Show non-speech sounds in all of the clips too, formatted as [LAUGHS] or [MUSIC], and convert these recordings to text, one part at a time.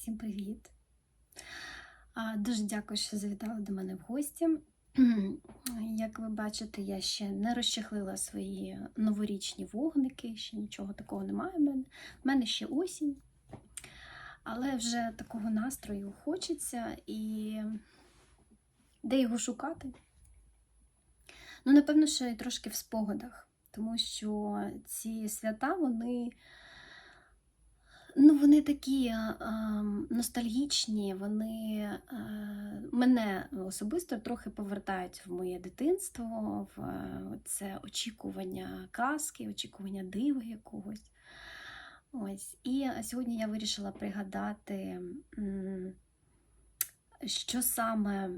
Всім привіт! Дуже дякую, що завітали до мене в гості. [CLEARS THROAT] Як ви бачите, я ще не розчехлила свої новорічні вогники, ще нічого такого немає в мене. В мене ще осінь, але вже такого настрою хочеться і де його шукати? Ну, напевно, що і трошки в спогадах, тому що ці свята, вони. Ну, вони такі е, ностальгічні, вони е, мене особисто трохи повертають в моє дитинство, в е, це очікування казки, очікування дива якогось. Ось. І сьогодні я вирішила пригадати, що саме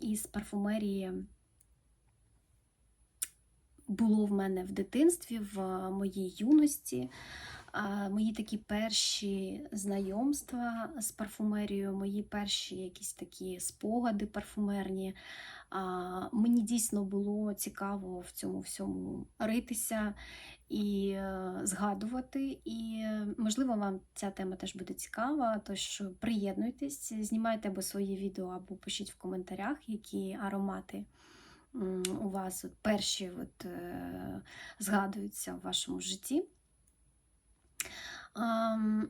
із парфумерії було в мене в дитинстві, в моїй юності. Мої такі перші знайомства з парфумерією, мої перші якісь такі спогади парфумерні. Мені дійсно було цікаво в цьому всьому ритися і е, згадувати. І, можливо, вам ця тема теж буде цікава, тож приєднуйтесь, знімайте або своє відео, або пишіть в коментарях, які аромати у вас от перші от, е, згадуються в вашому житті. Ам,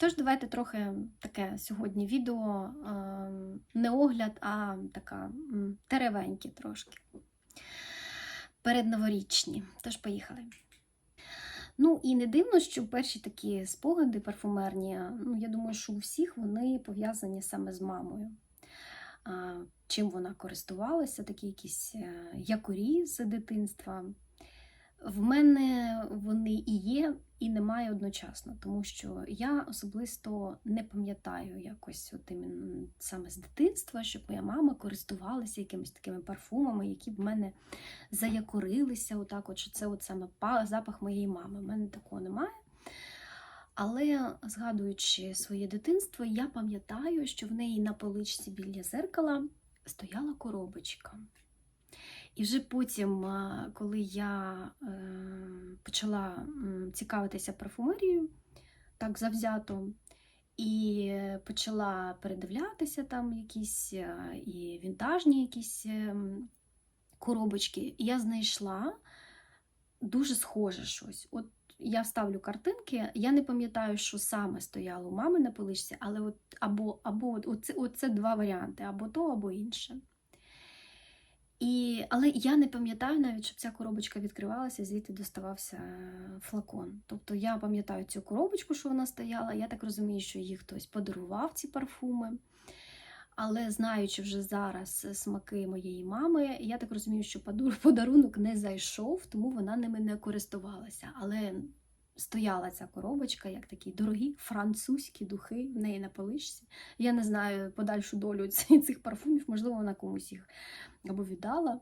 Тож, давайте трохи таке сьогодні відео, не огляд, а така теревенькі трошки. Передноворічні. Тож, поїхали. Ну, і не дивно, що перші такі спогади парфумерні, ну, я думаю, що у всіх вони пов'язані саме з мамою. Чим вона користувалася, такі якісь е, якорі з дитинства. В мене вони і є, і немає одночасно, тому що я особисто не пам'ятаю якось от іменно саме з дитинства, щоб моя мама користувалася якимись такими парфумами, які в мене заякорилися, отак, от, що це от саме запах моєї мами. У мене такого немає. Але згадуючи своє дитинство, я пам'ятаю, що в неї на поличці біля зеркала стояла коробочка. І вже потім, коли я е, почала цікавитися парфумерією так завзято, і почала передивлятися там якісь і вінтажні якісь коробочки, я знайшла дуже схоже щось. От я вставлю картинки, я не пам'ятаю, що саме стояло у мами на поличці, але от або або от, оце, оце два варіанти: або то, або інше. І, Але я не пам'ятаю навіть, щоб ця коробочка відкривалася, звідти доставався е, флакон. Тобто я пам'ятаю цю коробочку, що вона стояла. Я так розумію, що її хтось подарував, ці парфуми. Але знаючи вже зараз смаки моєї мами, я так розумію, що [LAUGHS] подарунок не зайшов, тому вона ними не користувалася. Але стояла ця коробочка, як такі дорогі французькі духи в неї на поличці. Я не знаю подальшу долю цих парфумів, можливо, вона комусь їх або віддала.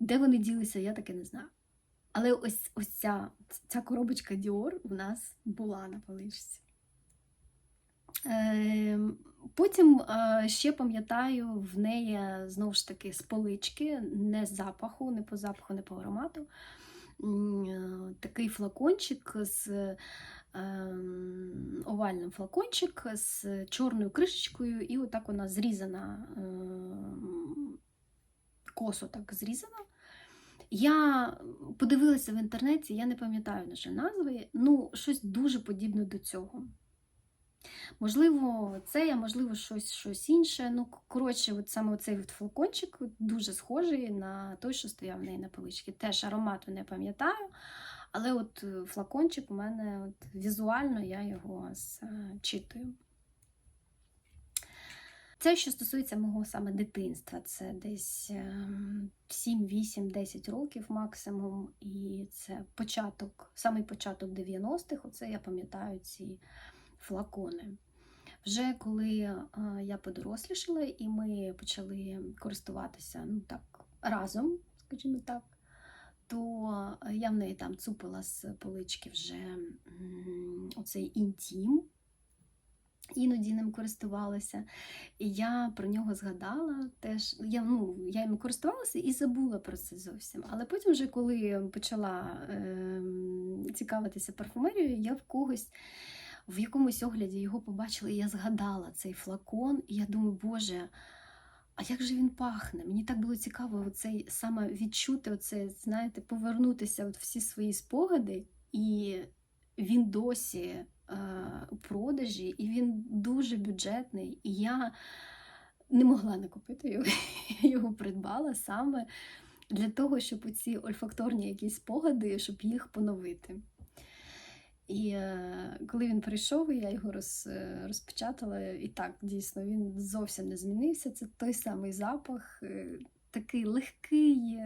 Де вони ділися, я таки не знаю. Але ось ось ця ця коробочка Dior у нас була на поличці. Е, Потім е, ще пам'ятаю в неї знову ж таки з полички, не з запаху, не по запаху, не по аромату. Е, такий флакончик з ем, овальним флакончик з чорною кришечкою, і отак вона зрізана, косо так зрізана. Я подивилася в інтернеті, я не пам'ятаю наші назви, ну, щось дуже подібне до цього. Можливо, це, а можливо, щось щось інше. Ну, коротше, от саме цей флакончик дуже схожий на той, що стояв в неї на поличці. Теж аромату не пам'ятаю, але от е, флакончик у мене от візуально я його зчитую. Це, що стосується мого саме дитинства, це десь 7, 8, 10 років максимум. І це початок, самий початок 90-х, оце я пам'ятаю ці флакони. Вже коли е, я подорослішала і ми почали користуватися ну так, разом, скажімо так, то я в неї там цупила з полички вже оцей інтім. Іноді ним користувалася, і я про нього згадала теж. Я ну, я їм користувалася і забула про це зовсім. Але потім, вже коли почала е, цікавитися парфумерією, я в когось в якомусь огляді його побачила, і я згадала цей флакон, і я думаю, Боже, а як же він пахне? Мені так було цікаво оцей, саме відчути, оце, знаєте, повернутися от всі свої спогади, і він досі е, у продажі, і він дуже бюджетний. І я не могла не купити його, [LAUGHS] я його придбала саме для того, щоб ці ольфакторні якісь спогади, щоб їх поновити. І е, коли він прийшов, я його роз, е, розпечатала, і так, дійсно, він зовсім не змінився. Це той самий запах, е, такий легкий,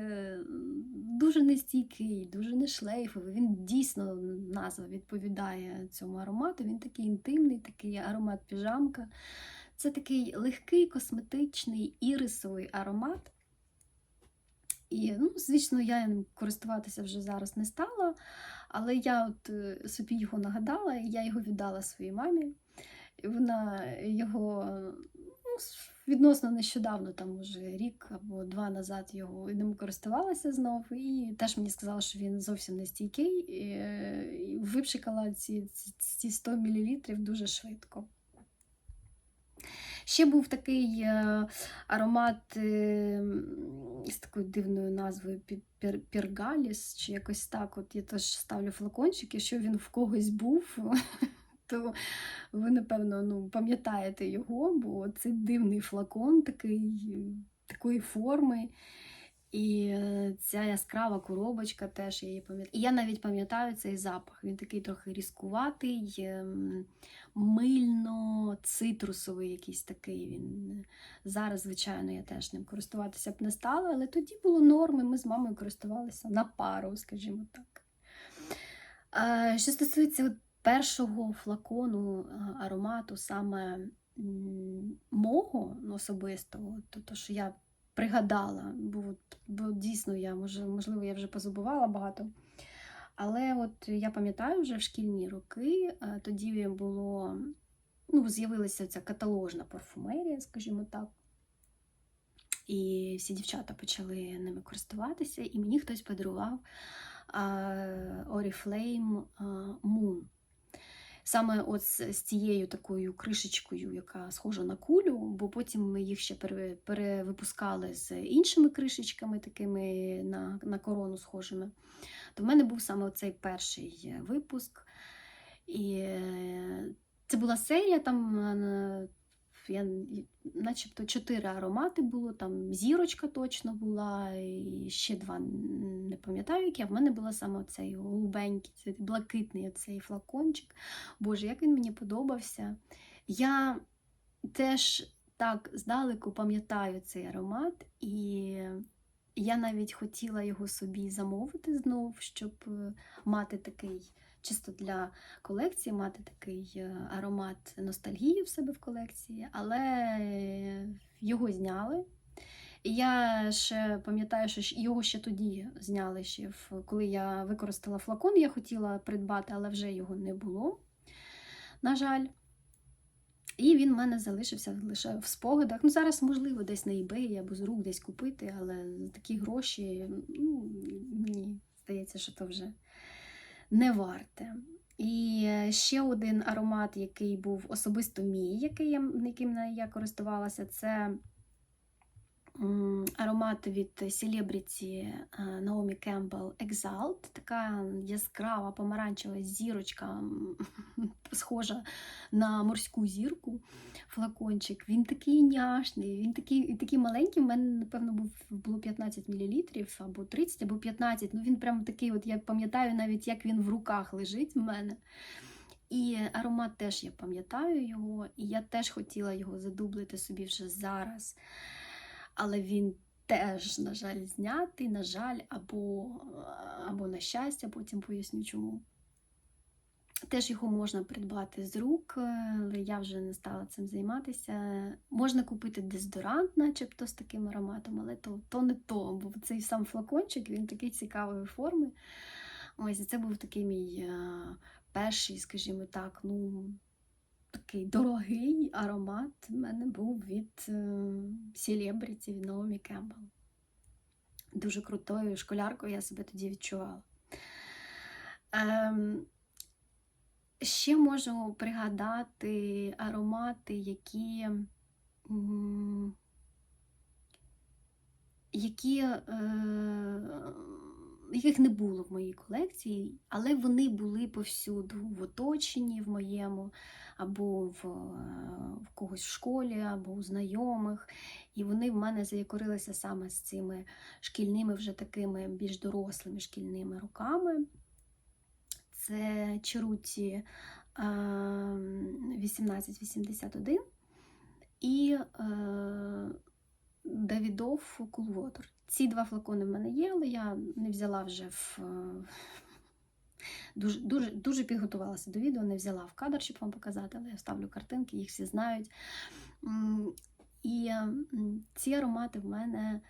дуже нестійкий, дуже не шлейфовий. Він дійсно назва відповідає цьому аромату. Він такий інтимний, такий аромат піжамка. Це такий легкий косметичний ірисовий аромат. І, ну, звісно, я ним користуватися вже зараз не стала, але я от е, собі його нагадала, я його віддала своїй мамі. Вона його ну, відносно нещодавно, там уже рік або два назад його ним користувалася знов, і теж мені сказала, що він зовсім не стійкий, і, е, випшикала ці, ці, ці 100 мл дуже швидко. Ще був такий е, аромат е, з такою дивною назвою пір- Піргаліс, чи якось так. От я теж ставлю флакончик, якщо він в когось був, [LAUGHS] то ви, напевно, ну, пам'ятаєте його, бо це дивний флакон такий, такої форми. І е, ця яскрава коробочка теж я її пам'ятаю. І я навіть пам'ятаю цей запах. Він такий трохи різкуватий, ем, мильно-цитрусовий якийсь такий. Він зараз, звичайно, я теж ним користуватися б не стала, але тоді було норми. Ми з мамою користувалися на пару, скажімо так. Е, Що стосується першого флакону е, аромату, саме мого особистого, то, то що я пригадала, бо, бо дійсно я може, можливо, я вже позабувала багато. Але от я пам'ятаю вже в шкільні роки, е, тоді було, ну, з'явилася ця каталожна парфумерія, скажімо так. І всі дівчата почали ними користуватися, і мені хтось подарував а, Oriflame Moon. Саме от з, цією такою кришечкою, яка схожа на кулю, бо потім ми їх ще перевипускали з іншими кришечками, такими на, на корону схожими. То в мене був саме цей перший випуск. І е, це була серія, там е, я, начебто чотири аромати було, там зірочка точно була, і ще два не пам'ятаю, які. А в мене була саме цей голубенький, цей блакитний оцей флакончик. Боже, як він мені подобався. Я теж так здалеку пам'ятаю цей аромат, і я навіть хотіла його собі замовити знов, щоб е, мати такий, чисто для колекції, мати такий е, аромат ностальгії в себе в колекції, але його зняли. Я ще пам'ятаю, що його ще тоді зняли, ще коли я використала флакон, я хотіла придбати, але вже його не було. На жаль. І він в мене залишився лише в спогадах. Ну, зараз, можливо, десь на eBay або з рук десь купити, але такі гроші, ну, мені здається, що то вже не варте. І е, ще один аромат, який був особисто мій, яким я користувалася, це аромат від Celebrity е, Naomi Campbell Exalt. Така яскрава помаранчева зірочка, [LAUGHS] схожа на морську зірку. Флакончик. Він такий няшний, він такий, такий маленький. У мене, напевно, був, було 15 мл, або 30, або 15. Ну, він прям такий, от я пам'ятаю навіть, як він в руках лежить в мене. І аромат теж я пам'ятаю його, і я теж хотіла його задублити собі вже зараз. Але він теж, на жаль, знятий, на жаль, або, або на щастя, потім поясню чому. Теж його можна придбати з рук, але я вже не стала цим займатися. Можна купити дезодорант, начебто з таким ароматом, але то, то не то, бо цей сам флакончик він такий цікавої форми. Ось це був такий мій е, перший, скажімо так, ну, такий дорогий аромат в мене був від е, Celebrity, від Naomi Campbell. Дуже крутою школяркою я себе тоді відчувала. Ем, Ще можу пригадати аромати, які, які, е, яких не було в моїй колекції, але вони були повсюду в оточенні в моєму, або в, е, в когось в школі, або у знайомих. І вони в мене заякорилися саме з цими шкільними, вже такими більш дорослими шкільними роками. Це Черуті 1881 і е, Давідов Cool Ці два флакони в мене є, але я не взяла вже в. е, Дуже, дуже, дуже підготувалася до відео, не взяла в кадр, щоб вам показати, але я вставлю картинки, їх всі знають. І ці аромати в мене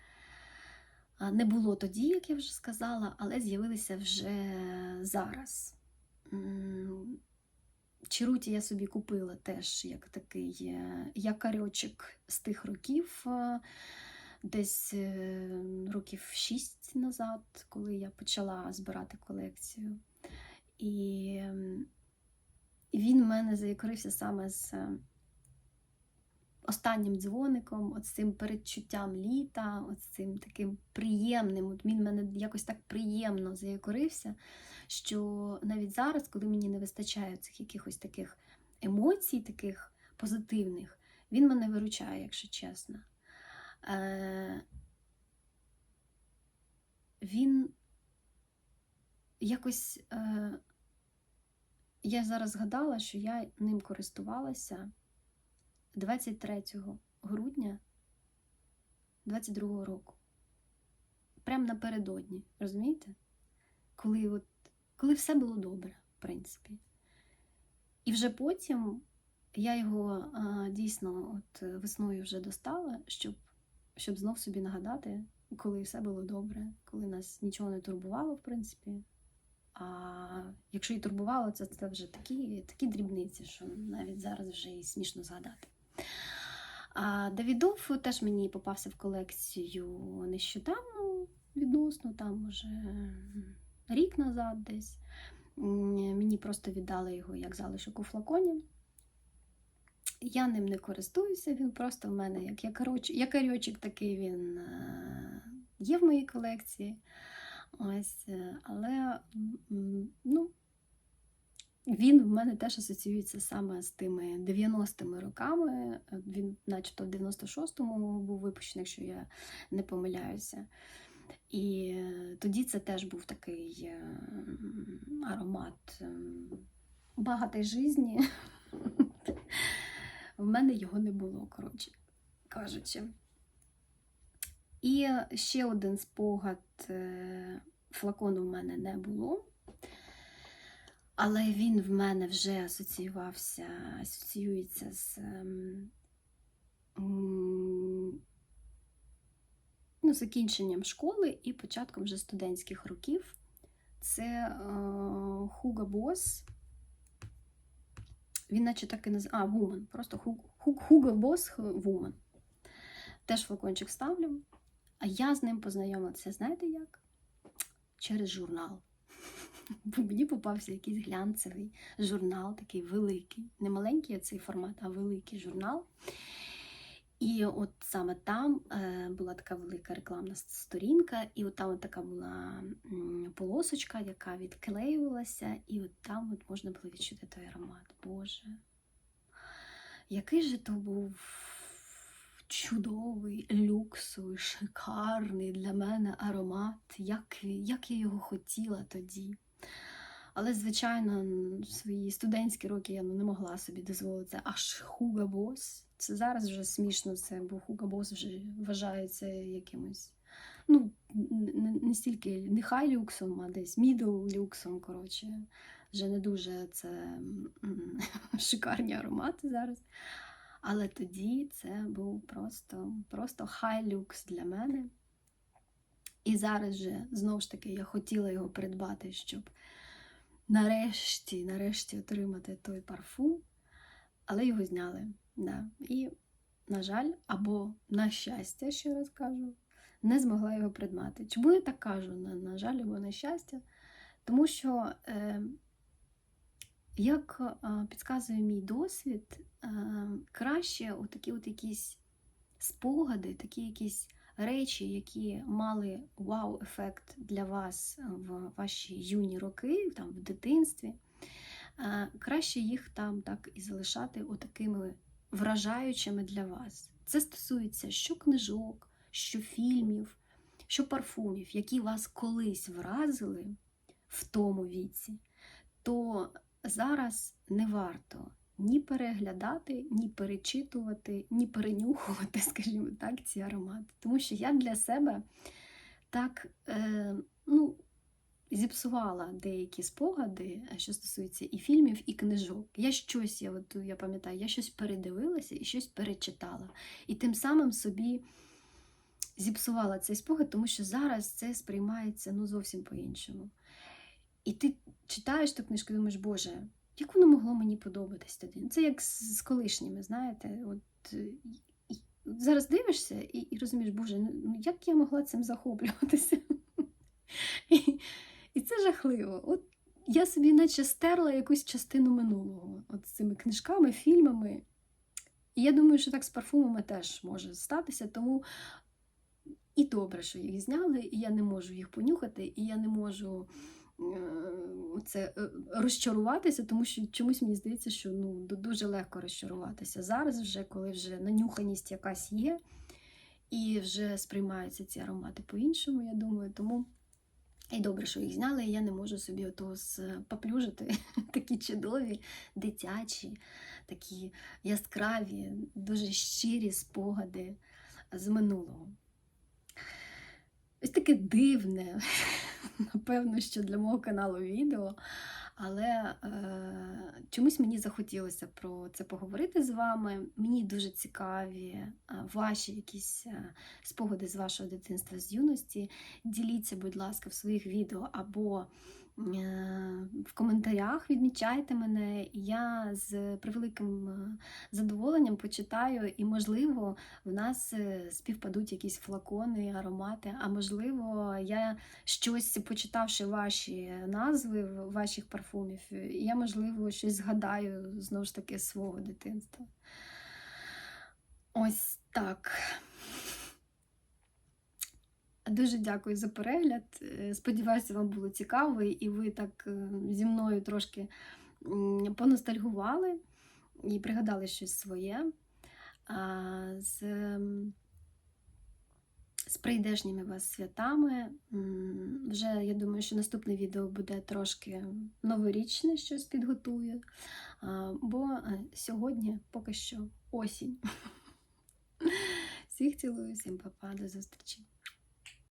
не було тоді, як я вже сказала, але з'явилися вже зараз. Чаруті я собі купила теж як такий е, якорьочок з тих років, е, десь е, років 6 назад, коли я почала збирати колекцію. І він в мене заякорився саме з е, останнім дзвоником, от цим передчуттям літа, от цим таким приємним. От він в мене якось так приємно заякорився, що навіть зараз, коли мені не вистачає цих якихось таких емоцій, таких позитивних, він мене виручає, якщо чесно. Е, Він якось. Е, я зараз згадала, що я ним користувалася 23 грудня 22 року. Прямо напередодні, розумієте? Коли, от, коли все було добре, в принципі. І вже потім я його а, дійсно от весною вже достала, щоб, щоб знов собі нагадати, коли все було добре, коли нас нічого не турбувало, в принципі. А якщо і турбувало, це, це вже такі, такі дрібниці, що навіть зараз вже і смішно згадати. А Давідов теж мені попався в колекцію нещодавно, відносно, там може рік назад десь. Мені просто віддали його як залишок у флаконі. Я ним не користуюся, він просто в мене як якорьочок, якорьочок такий він е, є в моїй колекції. Ось, е, але ну, він в мене теж асоціюється саме з тими 90-ми роками. Він, начебто, в 96-му був випущений, якщо я не помиляюся. І е, тоді це теж був такий аромат ем, багатої житті. [LAUGHS] В мене його не було, коротше кажучи. І ще один спогад е, флакону в мене не було, але він в мене вже асоціювався, асоціюється з ем, ну, закінченням школи і початком вже студентських років. Це е, Hugo Boss. Він наче так і називає. А, Woman. Просто Hugo, Boss Woman. Теж флакончик ставлю. А я з ним познайомилася, знаєте як? Через журнал. [LAUGHS] Бо мені попався якийсь глянцевий журнал, такий великий. Не маленький цей формат, а великий журнал. І от саме там е, була така велика рекламна сторінка, і от там от така була полосочка, яка відклеювалася, і от там от можна було відчути той аромат. Боже, який же то був чудовий, люксовий, шикарний для мене аромат, як, як я його хотіла тоді. Але, звичайно, в свої студентські роки я ну, не могла собі дозволити аж Хуга Бос. Це зараз вже смішно, це, бо Хуга Бос вже вважається якимось. Ну, не, стільки не хай люксом, а десь мідл люксом. Коротше, вже не дуже це [LAUGHS] шикарні аромати зараз. Але тоді це був просто, просто хай люкс для мене. І зараз же, знову ж таки, я хотіла його придбати, щоб нарешті, нарешті отримати той парфум, але його зняли. Да. І, на жаль, або на щастя, ще раз кажу, не змогла його придбати. Чому я так кажу? На, на жаль, або на щастя? Тому що е, як а, підказує мій досвід, а, краще отакі от якісь спогади, такі якісь речі, які мали вау-ефект для вас в ваші юні роки, там, в дитинстві, краще їх там так і залишати отакими вражаючими для вас. Це стосується що книжок, що фільмів, що парфумів, які вас колись вразили в тому віці, то зараз не варто ні переглядати, ні перечитувати, ні перенюхувати, [LAUGHS] скажімо так, ці аромати. Тому що я для себе так е, ну, зіпсувала деякі спогади, що стосуються і фільмів, і книжок. Я щось, я, от, я пам'ятаю, я щось передивилася і щось перечитала. І тим самим собі зіпсувала цей спогад, тому що зараз це сприймається ну, зовсім по-іншому. І ти читаєш ту книжку і думаєш, Боже, як воно могло мені подобатись тоді? Це як з, колишніми, знаєте. От, е, і, зараз дивишся і, і розумієш, Боже, ну ну, як я могла цим захоплюватися? [LAUGHS] І, і це жахливо. От я собі наче стерла якусь частину минулого от з цими книжками, фільмами. І я думаю, що так з парфумами теж може статися, тому і добре, що їх зняли, і я не можу їх понюхати, і я не можу е, це е, розчаруватися, тому що чомусь мені здається, що ну, дуже легко розчаруватися. Зараз, вже, коли вже нанюханість якась є, і вже сприймаються ці аромати по-іншому, я думаю, тому. І добре, що їх зняли, і я не можу собі ото поплюжити [LAUGHS] такі чудові, дитячі, такі яскраві, дуже щирі спогади з минулого. Ось таке дивне, [LAUGHS] напевно, що для мого каналу відео, але е, чомусь мені захотілося про це поговорити з вами. Мені дуже цікаві е, ваші якісь е, спогади з вашого дитинства, з юності. Діліться, будь ласка, в своїх відео або в коментарях відмічайте мене. Я з превеликим е, задоволенням почитаю, і, можливо, в нас е, співпадуть якісь флакони, аромати, а можливо, я щось, почитавши ваші назви ваших парфумів, е, я, можливо, щось згадаю знову ж таки свого дитинства. Ось так. Дуже дякую за перегляд. Е, Сподіваюся, вам було цікаво, і ви так е, зі мною трошки поностальгували і пригадали щось своє. З, з прийдешніми вас святами. Вже я думаю, що наступне відео буде трошки новорічне, щось підготую. Бо е, сьогодні поки що осінь. [LAUGHS] Всіх цілую, всім па-па, до зустрічі.